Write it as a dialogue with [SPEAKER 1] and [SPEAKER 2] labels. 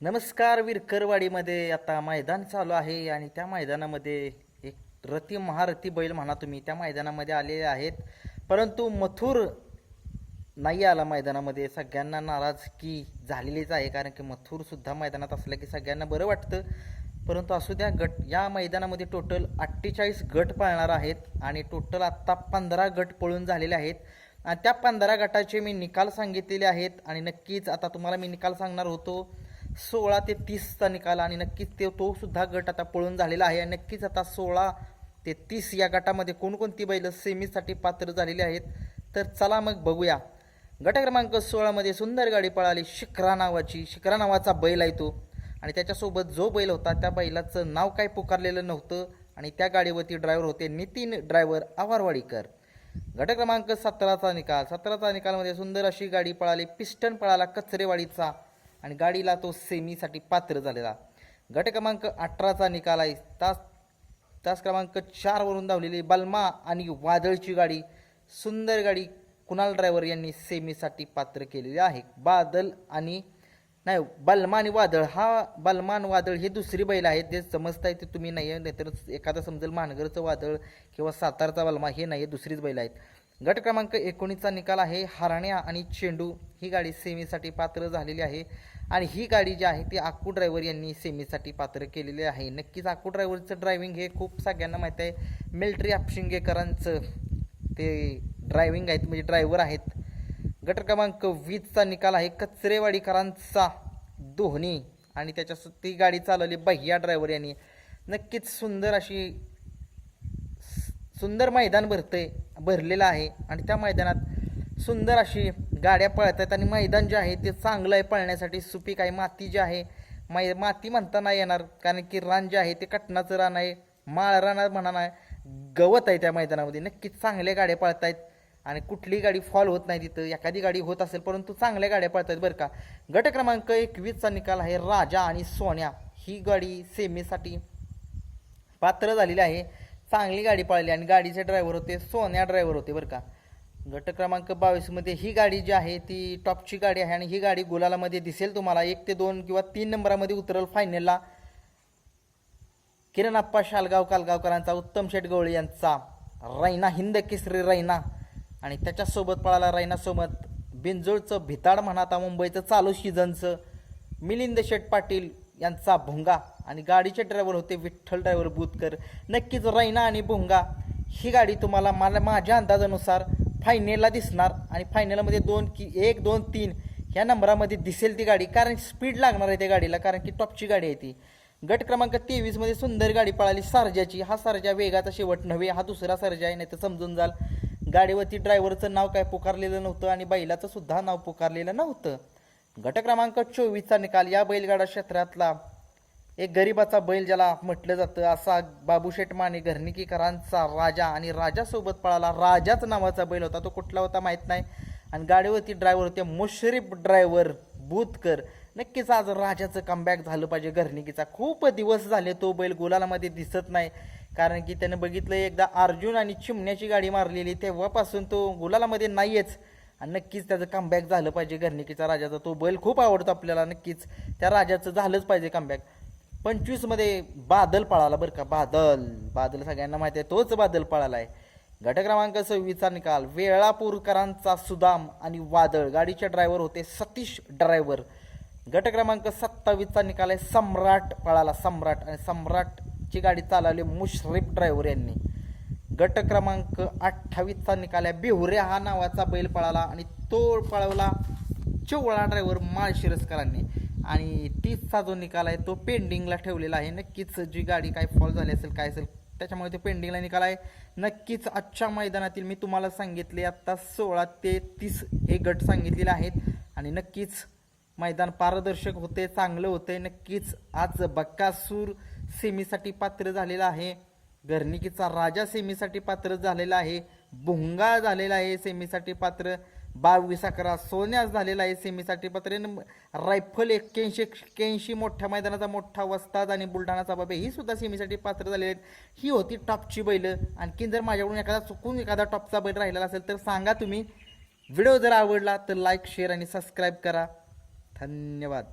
[SPEAKER 1] नमस्कार विरकरवाडीमध्ये आता मैदान चालू आहे आणि त्या मैदानामध्ये एक रती महारथी बैल म्हणा तुम्ही त्या मैदानामध्ये आलेले आहेत. परंतु मथुर नाही आला मैदानामध्ये. सगळ्यांना नाराजगी झालेलीच आहे कारण की मथुरसुद्धा मैदानात असलं की सगळ्यांना बरं वाटतं. परंतु असू द्या गट या मैदानामध्ये टोटल अठ्ठेचाळीस गट पाळणार आहेत आणि टोटल आत्ता पंधरा गट पळून झालेले आहेत. आणि त्या पंधरा गटाचे मी निकाल सांगितलेले आहेत आणि नक्कीच आता तुम्हाला मी निकाल सांगणार होतो. सोळा ते तीसचा निकाल आणि नक्कीच ते तो सुद्धा गट आता पळून झालेला आहे. आणि नक्कीच आता सोळा ते तीस या गटामध्ये कोणकोणती बैलं सेमीसाठी पात्र झालेली आहेत? तर चला मग बघूया. गट क्रमांक सोळामध्ये सुंदर गाडी पळाली. शिखरा नावाची शिखरा नावाचा बैल आहे तो. आणि त्याच्यासोबत जो बैल होता त्या बैलाचं नाव काय पुकारलेलं नव्हतं. आणि त्या गाडीवरती ड्रायव्हर होते नितीन ड्रायव्हर आवारवाडीकर. गट क्रमांक सतराचा निकाल. सतराचा निकालमध्ये सुंदर अशी गाडी पळाली. पिस्टन पळाला कचरेवाडीचा. आणि गाडीला तो सेमीसाठी पात्र झालेला. गट क्रमांक अठराचा निकाल आहे. तास तास क्रमांक चारवरून धावलेली बलमा आणि वादळची गाडी सुंदर गाडी कुणाल ड्रायव्हर यांनी सेमीसाठी पात्र केलेली आहे. बादल आणि नाही बलमा आणि वादळ. हा बलमान आणि वादळ हे दुसरी बैल आहेत. जे समजताय ते तुम्ही नाही आहे नाहीतर एखादं समजेल मानगरचं वादळ किंवा सातारचा बलमा हे नाही आहे दुसरीच बैल आहेत. गट क्रमांक एकोणीसचा निकाल आहे. हरण्या आणि चेंडू ही गाडी सेमीसाठी पात्र झालेली आहे. आणि ही गाडी जी आहे ती आकू ड्रायव्हर यांनी सेमीसाठी पात्र केलेली आहे. नक्कीच आकू ड्रायव्हरचं ड्रायव्हिंग हे खूप सगळ्यांना माहीत आहे. मिल्ट्री अपशिंगेकरांचं ते ड्रायव्हिंग आहेत म्हणजे ड्रायव्हर आहेत. गट क्रमांक वीसचा निकाल आहे. कचरेवाडीकरांचा दोन्ही आणि त्याच्या ती गाडी चालवली बह्या ड्रायव्हर यांनी. नक्कीच सुंदर अशी सुंदर मैदान भरतंय. भरलेलं आहे आणि त्या मैदानात सुंदर अशी गाड्या पळत आहेत आणि मैदान जे आहे ते चांगलं आहे पळण्यासाठी. सुपीक आहे माती जी आहे मै माती म्हणता नाही येणार कारण की रान जे आहे ते कटनाचं रान आहे माळ रान म्हणा नाही गवत आहे त्या मैदानामध्ये. नक्कीच चांगल्या गाड्या पळत आहेत आणि कुठलीही गाडी फॉल होत नाही तिथं. एखादी गाडी होत असेल परंतु चांगल्या गाड्या पळत आहेत बरं का. गट क्रमांक एकवीसचा निकाल आहे राजा आणि सोन्या. ही गाडी सेमीसाठी पात्र झालेली आहे. चांगली गाडी पळाली आणि गाडीचे ड्रायव्हर होते सोन्या ड्रायव्हर होते बरं का. गट क्रमांक बावीसमध्ये ही गाडी जी आहे ती टॉपची गाडी आहे आणि ही गाडी गुलालामध्ये दिसेल तुम्हाला. एक ते दोन किंवा तीन नंबरामध्ये उतरल फायनलला किरण आप्पा शालगाव कालगावकरांचा उत्तम शेट गवळी यांचा रैना हिंद केसरी रैना. आणि त्याच्यासोबत पळाला रैनासोबत बिंजोळचं भिताड म्हणा आता मुंबईचं चालू सीझनचं मिलिंद शेट पाटील यांचा भोंगा. आणि गाडीचे ड्रायव्हर होते विठ्ठल ड्रायव्हर बुतकर. नक्कीच रैना आणि भोंगा ही गाडी तुम्हाला मला माझ्या अंदाजानुसार फायनलला दिसणार आणि फायनलमध्ये दोन की एक दोन तीन ह्या नंबरामध्ये दिसेल ती गाडी. कारण स्पीड लागणार आहे त्या गाडीला कारण की टॉपची गाडी आहे ती. गट क्रमांक तेवीसमध्ये सुंदर गाडी पळाली सारजाची. हा सारजा वेगाचा शेवट नव्हे हा दुसरा सारजा आहे नाही तर समजून जाल. गाडीवरती ड्रायव्हरचं नाव काय पुकारलेलं नव्हतं आणि बैलाचं सुद्धा नाव पुकारलेलं नव्हतं. गट क्रमांक चोवीसचा निकाल या बैलगाडा क्षेत्रातला. एक गरिबाचा बैल ज्याला म्हटलं जातं असा बाबूशेठ माने घरणिकीकरांचा राजा आणि राजासोबत पळाला. राजाच नावाचा बैल होता तो कुठला होता माहीत नाही. आणि गाडीवरती ड्रायव्हर होते मुशरीफ ड्रायव्हर बुतकर नक्कीच आज राजाचं कमबॅक झालं पाहिजे घरणिकीचा. खूप दिवस झाले तो बैल गुलालामध्ये दिसत नाही. कारण की त्यानं बघितलं एकदा अर्जुन आणि चिमण्याची गाडी मारलेली तेव्हापासून तो गुलालामध्ये नाहीच आणि नक्कीच त्याचं कमबॅक झालं पाहिजे घरणिकीचा राजाचा. तो बैल खूप आवडतो आपल्याला नक्कीच. त्या राजाचं झालंच पाहिजे कमबॅक पंचवीसमध्ये बादल पळाला बरं का बादल. बादल सगळ्यांना माहिती आहे तोच बादल पळाला आहे गट क्रमांक सव्वीसचा निकाल. वेळापूरकरांचा सुदाम आणि वादळ. गाडीचे ड्रायव्हर होते सतीश ड्रायव्हर गट क्रमांक सत्तावीसचा निकाल आहे. सम्राट पळाला सम्राट. आणि सम्राटची गाडी चालवली मुश्रीफ ड्रायव्हर यांनी. गट क्रमांक अठ्ठावीसचा निकाल आहे. बिहुऱ्या हा नावाचा बैल पळाला आणि तो पळवला चोवळा ड्रायव्हर माळशिरसकरांनी. आणि तीसचा जो निकाल आहे तो पेंडिंगला ठेवलेला आहे. नक्कीच जी गाडी काय फॉल झाली असेल काय असेल त्याच्यामुळे ते पेंडिंगला निकाल आहे. नक्कीच आजच्या मैदानातील मी तुम्हाला सांगितले आत्ता सोळा ते तीस हे गट सांगितलेले आहेत. आणि नक्कीच मैदान पारदर्शक होते चांगलं होते. नक्कीच आज बक्कासूर सेमीसाठी पात्र झालेला आहे. घरनिकीचा राजा सेमीसाठी पात्र झालेला आहे. भोंगा झालेला आहे सेमीसाठी पात्र. बावीस अकरा सोन्यास झालेला आहे सेमीसाठी पात्र. रायफल एक्क्याऐंशी एक्क्याऐंशी मोठ्या मैदानाचा मोठा वस्ताद आणि बुलढाणाचा बाबे ही सुद्धा सेमीसाठी पात्र झालेली आहेत. ही होती टॉपची बैल. आणखीन जर माझ्याकडून एखादा चुकून एखादा टॉपचा बैल राहिलेला असेल तर सांगा तुम्ही. व्हिडिओ जर आवडला तर लाईक शेअर आणि सबस्क्राईब करा. धन्यवाद.